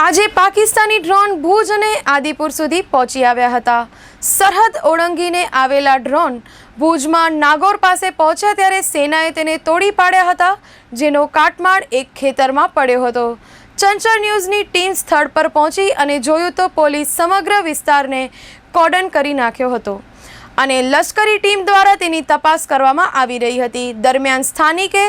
આજે પાકિસ્તાની ડ્રોન ભુજ અને આદિપુર સુધી પહોંચી આવ્યા હતા. સરહદ ઓળંગીને આવેલા ડ્રોન ભુજમાં નાગોર પાસે પહોંચ્યા ત્યારે સેનાએ તેને તોડી પાડ્યા હતા, જેનો કાટમાળ એક ખેતરમાં પડ્યો હતો. ચંચળ ન્યૂઝની ટીમ સ્થળ પર પહોંચી અને જોયું તો પોલીસ સમગ્ર વિસ્તારને કોર્ડન કરી નાખ્યો હતો. અને લશ્કરી ટીમ દ્વારા તેની તપાસ કરવામાં આવી રહી હતી. દરમિયાન સ્થાનિકે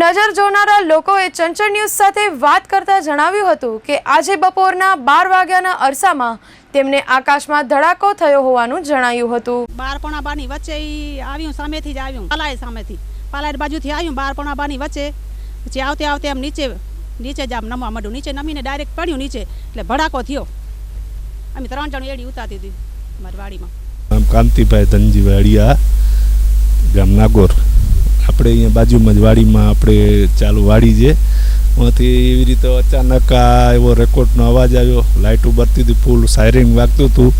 નજર જોનારા લોકોએ ચંચળ ન્યૂઝ સાથે વાત કરતા જણાવ્યું હતું કે, આજે બપોરના બાર વાગ્યાના અરસામાં તેમને આકાશમાં ધડાકો થયો હોવાનું જણાયું હતું. બાર પોણા બારની વચ્ચે આવ્યું, સામેથી જ આવ્યું, પલાય સામેથી. પલાય બાજુથી આવ્યું બાર પોણા બારની વચ્ચે. પછી આવતે આવતે આમ નીચે નીચે જ આમ નમવા માંડ્યું. નીચે નમીને ડાયરેક્ટ પડ્યું, નીચે. એટલે ભડાકો થયો. અમે ત્રણ જણ એડી ઉતારતી હતી અમારી વાડીમાં. કાંતિભાઈ ધનજીભાઈ અડિયા ગામ નાગોર આપણે અહીંયા બાજુમાં જ વાડીમાં આપણે ચાલુ વાડી છે. એમાંથી એવી રીતે અચાનક આ એવો રેકોર્ડનો અવાજ આવ્યો. લાઇટ ઉભરતી હતી, ફૂલ સાયરિંગ વાગતું હતું.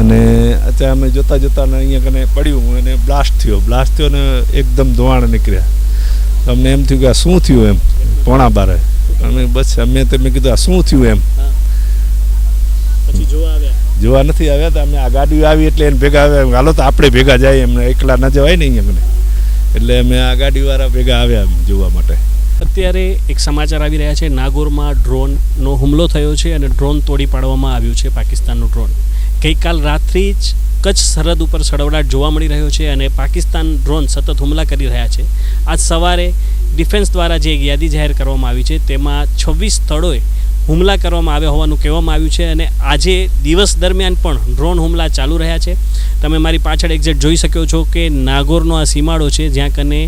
અને અચાનક અમે જોતા જોતાં અહીંયા કને પડ્યું અને બ્લાસ્ટ થયો. બ્લાસ્ટ થયો ને એકદમ ધોવાણ નીકળ્યા. અમને એમ થયું કે આ શું થયું એમ? પોણા બારે. અમે બસ, અમે તો મેં કીધું આ શું થયું એમ? પછી જોવા આવ્યા. જોવા નથી આવ્યા તો અમે આ ગાડી આવી એટલે એને ભેગા આવ્યા. હાલો તો આપણે ભેગા જાય એમને એકલા ન જવાય ને એમને એટલે અમે આ ગાડીવાળા ભેગા આવ્યા જોવા માટે. અત્યારે એક સમાચાર આવી રહ્યા છે. નાગોરમાં ડ્રોનનો હુમલો થયો છે અને ડ્રોન તોડી પાડવામાં આવ્યું છે પાકિસ્તાનનું ડ્રોન. ગઈકાલ રાત્રિ જ કચ્છ સરહદ ઉપર સડવડાટ જોવા મળી રહ્યો છે અને પાકિસ્તાન ડ્રોન સતત હુમલા કરી રહ્યા છે. આજ સવારે ડિફેન્સ દ્વારા જે એક યાદી જાહેર કરવામાં આવી છે, તેમાં છવ્વીસ સ્થળોએ હુમલા કરવામાં આવ્યા હોવાનું કહેવામાં આવ્યું છે અને આજે દિવસ દરમિયાન પણ ડ્રોન હુમલા ચાલુ રહ્યા છે. તમે મારી પાછળ એક્ઝેક્ટ જોઈ શકો છો કે નાગોરનો આ સીમાડો છે, જ્યાં કને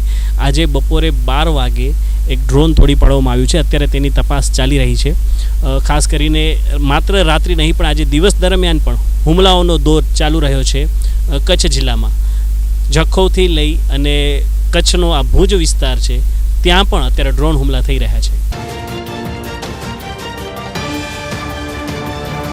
આજે બપોરે બાર વાગે એક ડ્રોન તોડી પાડવામાં આવ્યું છે. અત્યારે તેની તપાસ ચાલી રહી છે. ખાસ કરીને માત્ર રાત્રિ નહીં, પણ આજે દિવસ દરમિયાન પણ હુમલાઓનો દોર ચાલુ રહ્યો છે કચ્છ જિલ્લામાં. જખૌથી લઈ અને કચ્છનો આ ભુજ વિસ્તાર છે, ત્યાં પણ અત્યારે ડ્રોન હુમલા થઈ રહ્યા છે.